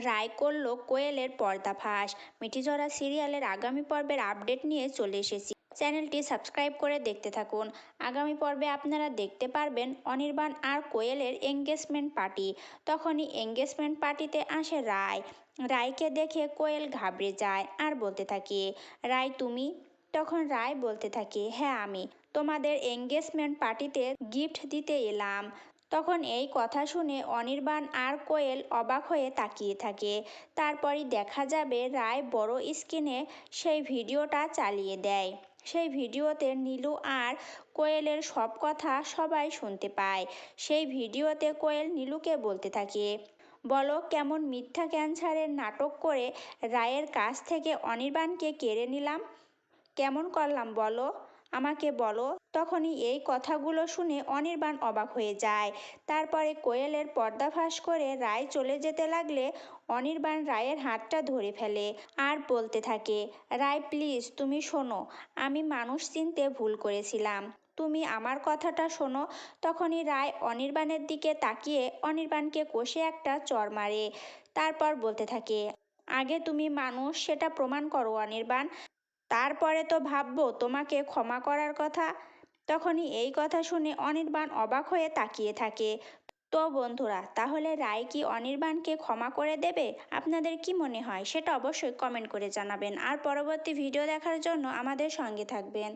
রায় করল কোয়েলের পর্দাফাঁস মিঠিঝরা সিরিয়ালের আগামী পর্বের আপডেট নিয়ে চলে এসেছি। চ্যানেলটি সাবস্ক্রাইব করে দেখতে থাকুন। আগামী পর্বে আপনারা দেখতে পারবেন অনির্বাণ আর কোয়েলের এঙ্গেজমেন্ট পার্টি। তখনই এঙ্গেজমেন্ট পার্টিতে আসে রায়। রায়কে দেখে কোয়েল ঘাবড়ে যায় আর বলতে থাকে, রায়, তুমি? তখন রায় বলতে থাকে হ্যাঁ আমি। তোমাদের এঙ্গেজমেন্ট পার্টিতে গিফট দিতে এলাম। তখন এই কথা শুনে অনির্বাণ আর কোয়েল অবাক হয়ে তাকিয়ে থাকে। তারপরই দেখা যাবে রায় বড় স্ক্রিনে সেই ভিডিওটা চালিয়ে দেয়। সেই ভিডিওতে নীলু আর কোয়েলের সব কথা সবাই শুনতে পায়। সেই ভিডিওতে কোয়েল নীলুকে বলতে থাকে, বলো কেমন মিথ্যা ক্যান্সারের নাটক করে রায়ের কাছ থেকে অনির্বাণকে কেড়ে নিলাম? কেমন করলাম বলো? আমাকে বলো। তখনই এই কথাগুলো শুনে অনির্বাণ অবাক হয়ে যায়। তারপরে কোয়েলের পর্দাফাঁস করে রায় চলে যেতে লাগলে অনির্বাণ রায়ের হাতটা ধরে ফেলে আর বলতে থাকে, রায়, প্লিজ তুমি শোনো, আমি মানুষ চিনতে ভুল করেছিলাম। তুমি আমার কথাটা শোনো। তখনই রায় অনির্বাণের দিকে তাকিয়ে অনির্বাণকে কষে একটা চর মারে। তারপর বলতে থাকে, আগে তুমি মানুষ, সেটা প্রমাণ করো অনির্বাণ। তারপরে তো ভাবব তোমাকে ক্ষমা করার কথা। তখনই এই কথা শুনে অনির্বাণ অবাক হয়ে তাকিয়ে থাকে। তো বন্ধুরা, তাহলে রায় কি অনির্বাণকে ক্ষমা করে দেবে? আপনাদের কি মনে হয়? সেটা অবশ্যই কমেন্ট করে জানাবেন। আর পরবর্তী ভিডিও দেখার জন্য আমাদের সঙ্গে থাকবেন।